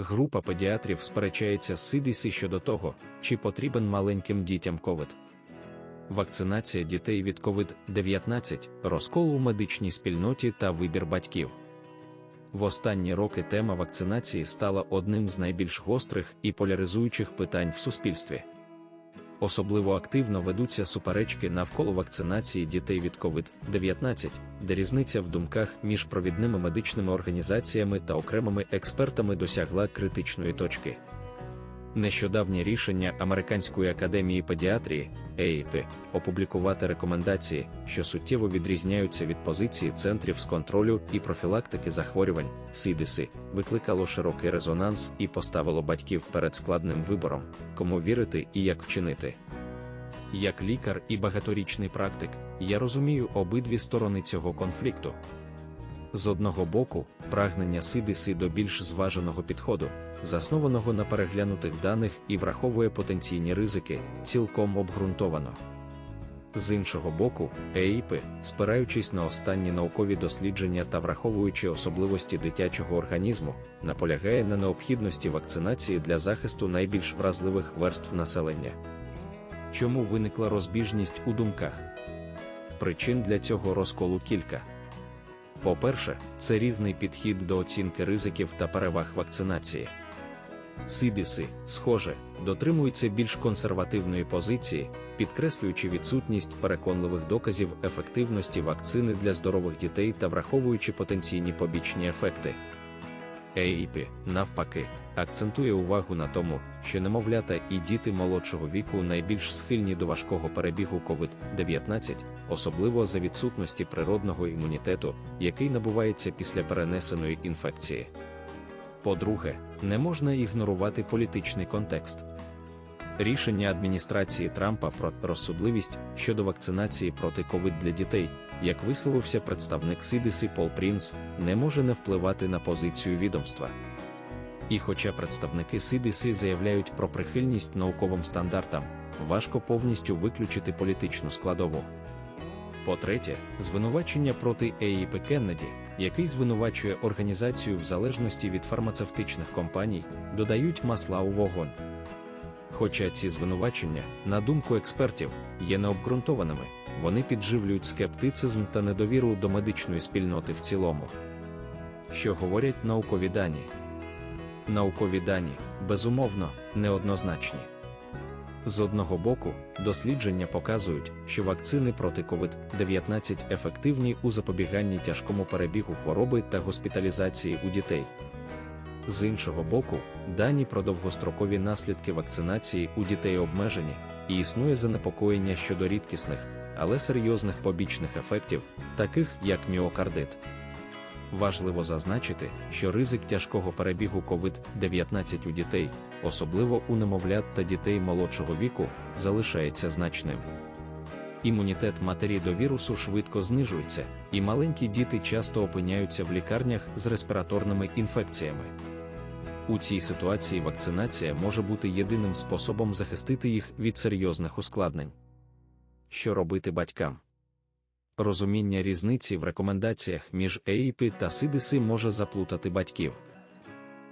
Група педіатрів сперечається з CDC щодо того, чи потрібен маленьким дітям ковид. Вакцинація дітей від COVID-19, розкол у медичній спільноті та вибір батьків. В останні роки тема вакцинації стала одним з найбільш гострих і поляризуючих питань в суспільстві. Особливо активно ведуться суперечки навколо вакцинації дітей від COVID-19, де різниця в думках між провідними медичними організаціями та окремими експертами досягла критичної точки. Нещодавнє рішення Американської академії педіатрії ЕІП опублікувати рекомендації, що суттєво відрізняються від позиції центрів з контролю і профілактики захворювань CDC, викликало широкий резонанс і поставило батьків перед складним вибором, кому вірити і як вчинити. Як лікар і багаторічний практик, я розумію обидві сторони цього конфлікту. З одного боку, прагнення CDC до більш зваженого підходу, заснованого на переглянутих даних і враховує потенційні ризики, цілком обґрунтовано. З іншого боку, ЕІП, спираючись на останні наукові дослідження та враховуючи особливості дитячого організму, наполягає на необхідності вакцинації для захисту найбільш вразливих верств населення. Чому виникла розбіжність у думках? Причин для цього розколу кілька. По-перше, це різний підхід до оцінки ризиків та переваг вакцинації. CDC, схоже, дотримуються більш консервативної позиції, підкреслюючи відсутність переконливих доказів ефективності вакцини для здорових дітей та враховуючи потенційні побічні ефекти. AIP, навпаки, акцентує увагу на тому, що немовлята і діти молодшого віку найбільш схильні до важкого перебігу COVID-19, особливо за відсутності природного імунітету, який набувається після перенесеної інфекції. По-друге, не можна ігнорувати політичний контекст. Рішення адміністрації Трампа про розсудливість щодо вакцинації проти ковид для дітей, як висловився представник CDC Пол Прінс, не може не впливати на позицію відомства. І хоча представники CDC заявляють про прихильність науковим стандартам, важко повністю виключити політичну складову. По-третє, звинувачення проти ЕІП Кеннеді, який звинувачує організацію в залежності від фармацевтичних компаній, додають масла у вогонь. Хоча ці звинувачення, на думку експертів, є необґрунтованими, вони підживлюють скептицизм та недовіру до медичної спільноти в цілому. Що говорять наукові дані? Наукові дані, безумовно, неоднозначні. З одного боку, дослідження показують, що вакцини проти COVID-19 ефективні у запобіганні тяжкому перебігу хвороби та госпіталізації у дітей. З іншого боку, дані про довгострокові наслідки вакцинації у дітей обмежені, і існує занепокоєння щодо рідкісних, але серйозних побічних ефектів, таких як міокардит. Важливо зазначити, що ризик тяжкого перебігу COVID-19 у дітей, особливо у немовлят та дітей молодшого віку, залишається значним. Імунітет матері до вірусу швидко знижується, і маленькі діти часто опиняються в лікарнях з респіраторними інфекціями. У цій ситуації вакцинація може бути єдиним способом захистити їх від серйозних ускладнень. Що робити батькам? Розуміння різниці в рекомендаціях між ЕІП та СИДИСи може заплутати батьків.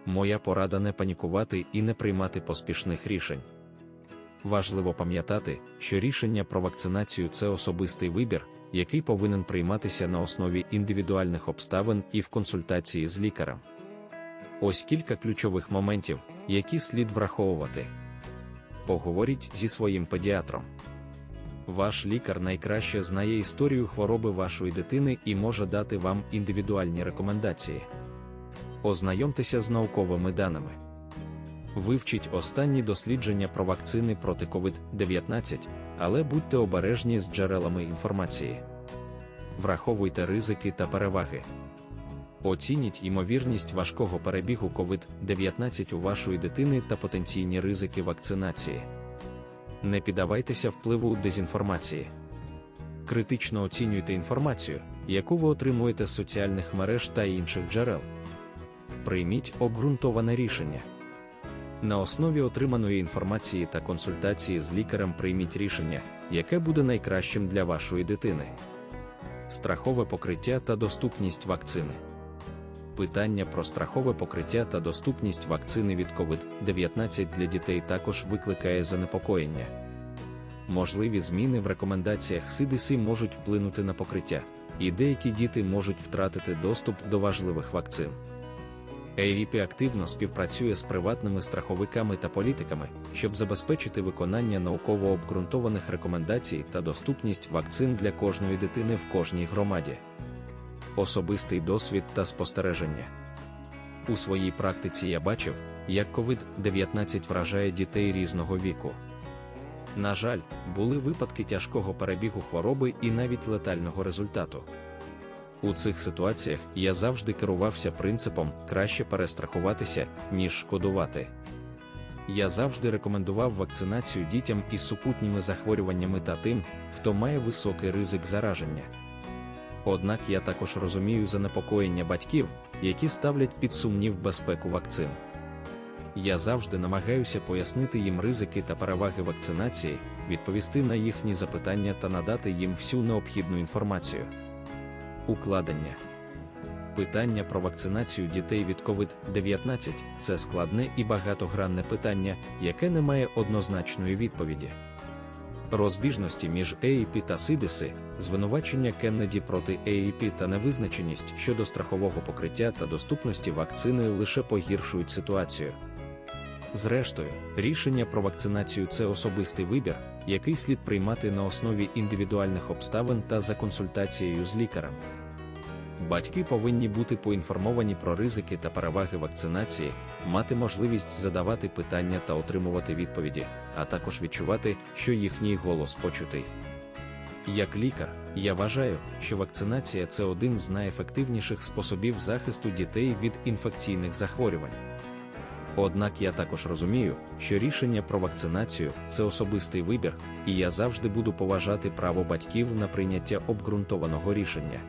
Моя порада не панікувати і не приймати поспішних рішень. Важливо пам'ятати, що рішення про вакцинацію це особистий вибір, який повинен прийматися на основі індивідуальних обставин і в консультації з лікарем. Ось кілька ключових моментів, які слід враховувати. Поговоріть зі своїм педіатром. Ваш лікар найкраще знає історію хвороби вашої дитини і може дати вам індивідуальні рекомендації. Ознайомтеся з науковими даними. Вивчіть останні дослідження про вакцини проти COVID-19, але будьте обережні з джерелами інформації. Враховуйте ризики та переваги. Оцініть ймовірність важкого перебігу COVID-19 у вашої дитини та потенційні ризики вакцинації. Не піддавайтеся впливу дезінформації. Критично оцінюйте інформацію, яку ви отримуєте з соціальних мереж та інших джерел. Прийміть обґрунтоване рішення. На основі отриманої інформації та консультації з лікарем прийміть рішення, яке буде найкращим для вашої дитини. Страхове покриття та доступність вакцини. Питання про страхове покриття та доступність вакцини від COVID-19 для дітей також викликає занепокоєння. Можливі зміни в рекомендаціях CDC можуть вплинути на покриття, і деякі діти можуть втратити доступ до важливих вакцин. AEP активно співпрацює з приватними страховиками та політиками, щоб забезпечити виконання науково обґрунтованих рекомендацій та доступність вакцин для кожної дитини в кожній громаді. Особистий досвід та спостереження. У своїй практиці я бачив, як COVID-19 вражає дітей різного віку. На жаль, були випадки тяжкого перебігу хвороби і навіть летального результату. У цих ситуаціях я завжди керувався принципом краще перестрахуватися, ніж шкодувати. Я завжди рекомендував вакцинацію дітям із супутніми захворюваннями та тим, хто має високий ризик зараження. Однак я також розумію занепокоєння батьків, які ставлять під сумнів безпеку вакцин. Я завжди намагаюся пояснити їм ризики та переваги вакцинації, відповісти на їхні запитання та надати їм всю необхідну інформацію. Укладення питання про вакцинацію дітей від COVID-19 це складне і багатогранне питання, яке не має однозначної відповіді. Розбіжності між ЕІП та СИДИСи, звинувачення Кеннеді проти ЕІП та невизначеність щодо страхового покриття та доступності вакцини лише погіршують ситуацію. Зрештою, рішення про вакцинацію це особистий вибір, який слід приймати на основі індивідуальних обставин та за консультацією з лікарем. Батьки повинні бути поінформовані про ризики та переваги вакцинації, мати можливість задавати питання та отримувати відповіді, а також відчувати, що їхній голос почутий. Як лікар, я вважаю, що вакцинація це один з найефективніших способів захисту дітей від інфекційних захворювань. Однак я також розумію, що рішення про вакцинацію це особистий вибір, і я завжди буду поважати право батьків на прийняття обґрунтованого рішення.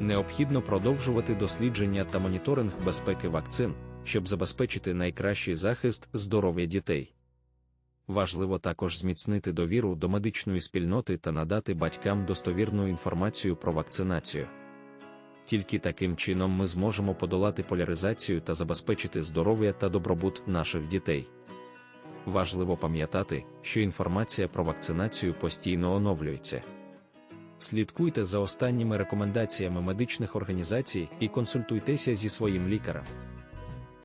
Необхідно продовжувати дослідження та моніторинг безпеки вакцин, щоб забезпечити найкращий захист здоров'я дітей. Важливо також зміцнити довіру до медичної спільноти та надати батькам достовірну інформацію про вакцинацію. Тільки таким чином ми зможемо подолати поляризацію та забезпечити здоров'я та добробут наших дітей. Важливо пам'ятати, що інформація про вакцинацію постійно оновлюється. Слідкуйте за останніми рекомендаціями медичних організацій і консультуйтеся зі своїм лікарем.